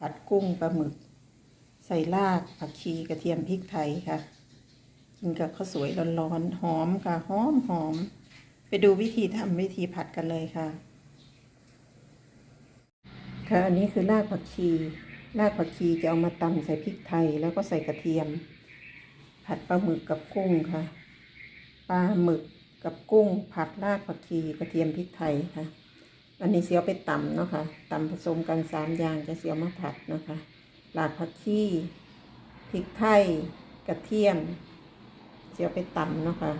ผัดกุ้งปลาหมึก ใส่รากผักชีกระเทียมพริกไทยค่ะ กินกับข้าวสวยร้อนๆหอมค่ะหอมหอม ไปดูวิธีทำวิธีผัดกันเลยค่ะ ค่ะอันนี้คือรากผักชีรากผักชีจะเอามาตำใส่พริกไทยแล้วก็ใส่กระเทียม ผัดปลาหมึกกับกุ้งค่ะปลาหมึกกับกุ้ง ผัดรากผักชีกระเทียมพริกไทยค่ะ อันนี้เสียวไปตำเนาะค่ะตำผสมกันสามอย่างจะเสียวมาผัดนะคะหลากผักชีพริกไทยกระเทียม เสียวไปตำเนาะค่ะ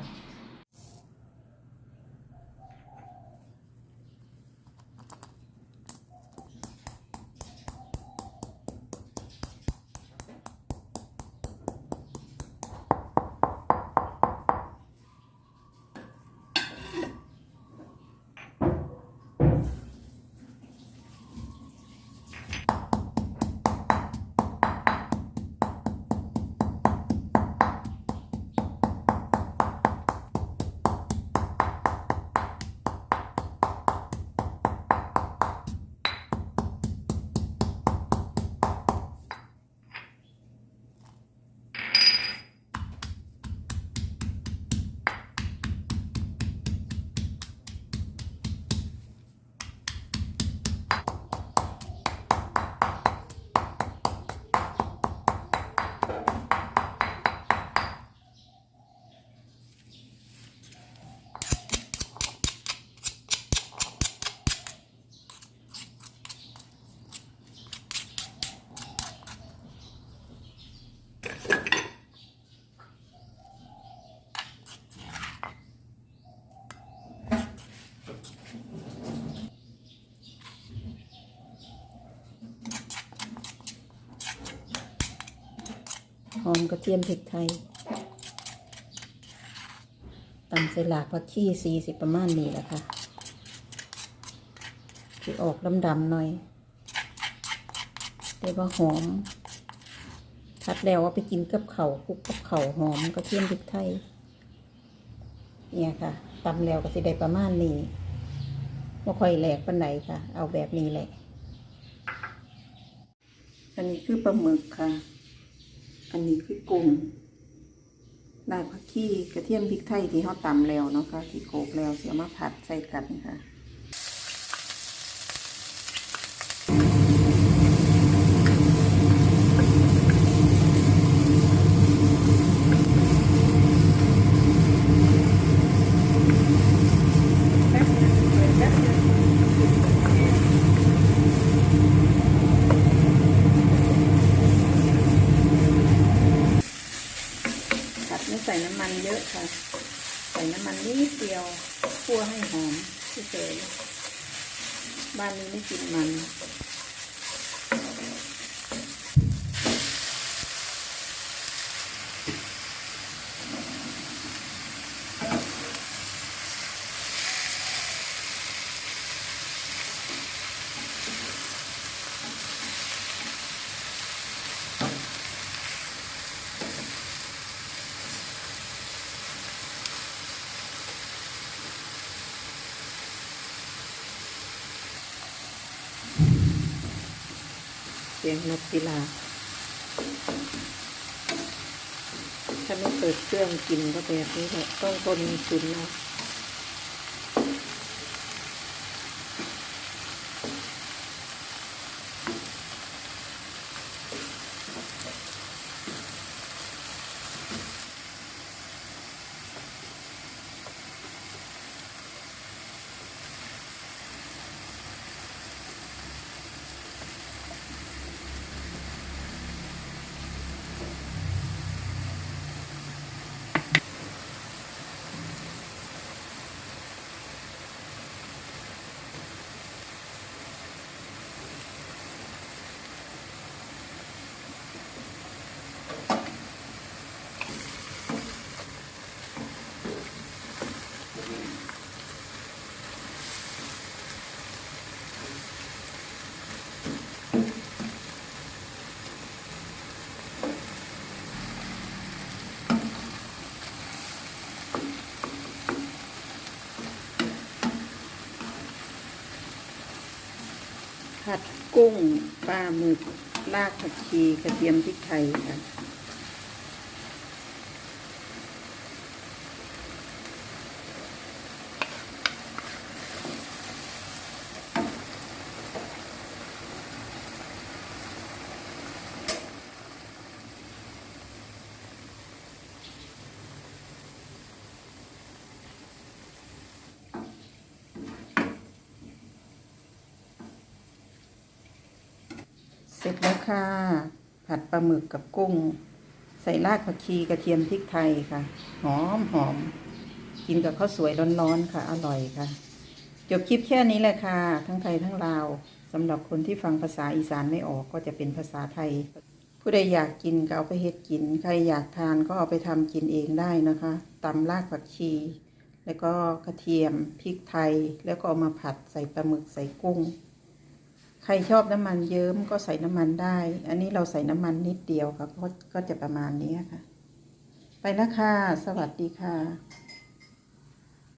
อมกระเทียมพริกไทยตำใส่หลากผักชีสีสิประมาณนี้แหละค่ะที่ออกดำๆหน่อยแต่ว่าหอมทัดแล้วเอาไปกินกับเขาวคลุกกับเข่าหอมกระเทียมพริกไทย เนี่ยค่ะตำแล้วก็สิได้ประมาณนี้ว่าค่อยแหลกปันไหนค่ะ เอาแบบนี้แหละ อันนี้คือปลาหมึกค่ะ อันนี้คือกุ้งได้ผักขี้กระเทียมพริกไทยที่เขาตำแล้วเนาะค่ะที่โขลกแล้วเสียมาผัดใส่กันค่ะ ผัดไม่ใส่น้ำมันเยอะค่ะ ใส่น้ำมันนิดเดียวคั่วให้หอมเฉยบ้านนี้ไม่กินมัน เสียงนกพิราบถ้าไม่เปิดเครื่องกินก็แบบนี้แหละต้องคนตุนเอ ผัดกุ้งปลาหมึกรากผักชีกระเทียมพริกไทยค่ะ เสร็จแล้วค่ะ ผัดปลาหมึกกับกุ้ง ใส่รากผักชีกระเทียมพริกไทยค่ะ หอมหอม กินกับข้าวสวยร้อนๆค่ะ อร่อยค่ะ จบคลิปแค่นี้แหละค่ะ ทั้งไทยทั้งลาวสำหรับคนที่ฟังภาษาอีสานไม่ออกก็จะเป็นภาษาไทย ผู้ใดอยากกินก็เอาไปเฮ็ดกิน ใครอยากทานก็เอาไปทำกินเองได้นะคะตำรากผักชี แล้วก็กระเทียมพริกไทย แล้วก็เอามาผัดใส่ปลาหมึกใส่กุ้ง ใครชอบน้ำมันเยิ้มก็ใส่น้ำมันได้ อันนี้เราใส่น้ำมันนิดเดียวค่ะก็จะประมาณนี้ค่ะ ไปแล้วค่ะ สวัสดีค่ะ